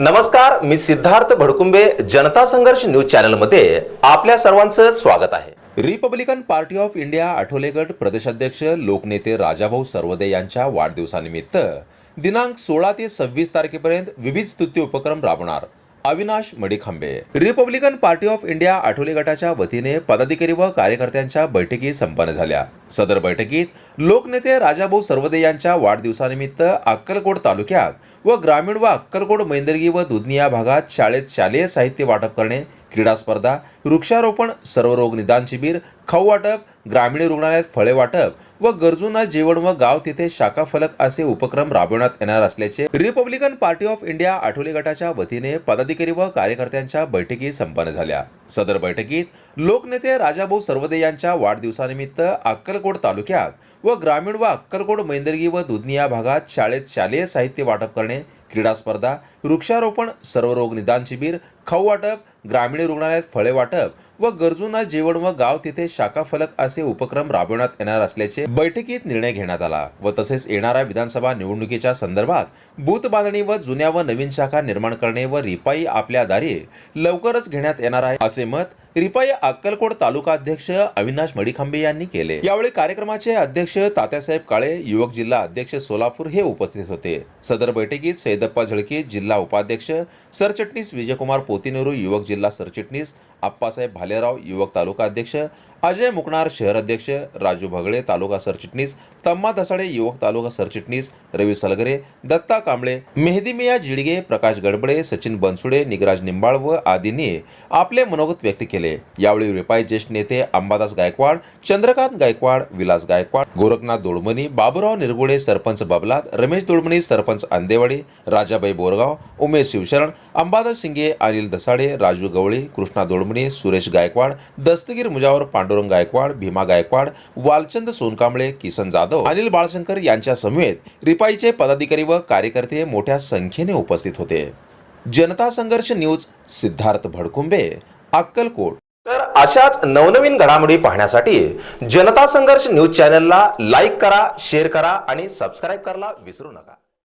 नमस्कार मी सिद्धार्थ भडकुंबे जनता संघर्ष न्यूज चॅनलमध्ये आपल्या सर्वांचं स्वागत आहे. रिपब्लिकन पार्टी ऑफ इंडिया आठवलेगड प्रदेशाध्यक्ष लोकनेते राजाभाऊ सर्वदे यांच्या वाढदिवसानिमित्त दिनांक सोळा ते सव्वीस तारखेपर्यंत विविध स्तुत्य उपक्रम राबवणार. Avinash Madikhambe. Republican Party of India Athawale गटाच्या वतीने पदाधिकारी व कार्यकर्त्यांच्या बैठकी संपन्न झाल्या. सदर बैठकीत लोकनेते राजाभाऊ सर्वदे यांच्या वाढदिवसानिमित्त अक्कलकोट तालुक्यात व ग्रामीण व अक्कलकोट मैंदर्गी व दुधनी या भागात शाळेत शालेय साहित्य वाटप करणे क्रीडा स्पर्धा वृक्षारोपण सर्वरोग निदान शिबिर खाऊ वाटप ग्रामीण रुग्णालयात फळे वाटप व गरजूंना जेवण व गाव तिथे शाखा फलक असे उपक्रम राबवण्यात येणार असल्याचे Republican Party of India Athawale गटाच्या वतीने पदाधिकारी व कार्यकर्त्यांच्या बैठकी संपन्न झाल्या. सदर बैठकीत लोकनेते राजाभाऊ सर्वदे यांच्या वाढदिवसानिमित्त अक्कलकोट तालुक्यात व ग्रामीण व अक्कलकोट मैंदर्गी व दुधनी या भागात शाळेत शालेय साहित्य वाटप करणे क्रीडा स्पर्धा वृक्षारोपण सर्वरोग निदान शिबिर खाऊ वाटप ग्रामीण रुग्णालयात फळे वाटप व गरजूंना जेवण व गाव तिथे शाखा फलक असे उपक्रम राबवण्यात येणार असल्याचे बैठकीत निर्णय घेण्यात आला व तसेच येणाऱ्या विधानसभा निवडणुकीच्या संदर्भात बूथ बांधणी व जुन्या व नवीन शाखा निर्माण करणे व रिपाई आपल्या दारी लवकरच घेण्यात येणार आहे असे मत रिपाई अक्कलकोट तालुका अध्यक्ष अविनाश मडिखांबे यांनी केले. यावेळी कार्यक्रमाचे अध्यक्ष तात्यासाहेब काळे युवक जिल्हा अध्यक्ष सोलापूर हे उपस्थित होते. सदर बैठकीत सैदप्पा झळके जिल्हा उपाध्यक्ष सरचिटणीस विजयकुमार पोतिनेरू युवक जिल्हा सरचिटणीस आप्पासाहेब भालेराव युवक तालुका अध्यक्ष अजय मुकणार शहर अध्यक्ष राजू भगळे तालुका सरचिटणीस तम्मा दसाडे युवक तालुका सरचिटणीस रवी सलगरे दत्ता कांबळे मेहदी मिया जिडगे प्रकाश गडबडे सचिन बनसुडे निगराज निंबाळ व आदींनी आपले मनोगत व्यक्त केले. यावेळी रिपाई ज्येष्ठ नेते अंबादास गायकवाड चंद्रकांत गायकवाड विलास गायकवाड गोरखनाथ दोडमणी बाबुराव निरगुडे सरपंच बबलात रमेश दोडमणी सरपंच आंदेवाडी राजाबाई बोरगाव उमेश शिवशरण अंबादास शिंगे अनिल दसाडे राजू गवळी कृष्णा दोडमणी सुरेश गायकवाड दस्तगीर मुजावर पांडुरंग गायकवाड भीमा गायकवाड वालचंद सोनकांबळे किसन जाधव अनिल बाळशंकर यांच्या समवेत रिपाईचे पदाधिकारी व कार्यकर्ते मोठ्या संख्येने उपस्थित होते. जनता संघर्ष न्यूज सिद्धार्थ भडकुंबे अक्कलकोट. तर अशाच नवनवीन घडामोडी पाहण्यासाठी जनता संघर्ष न्यूज चॅनलला लाईक करा शेअर करा आणि सबस्क्राईब करायला विसरू नका.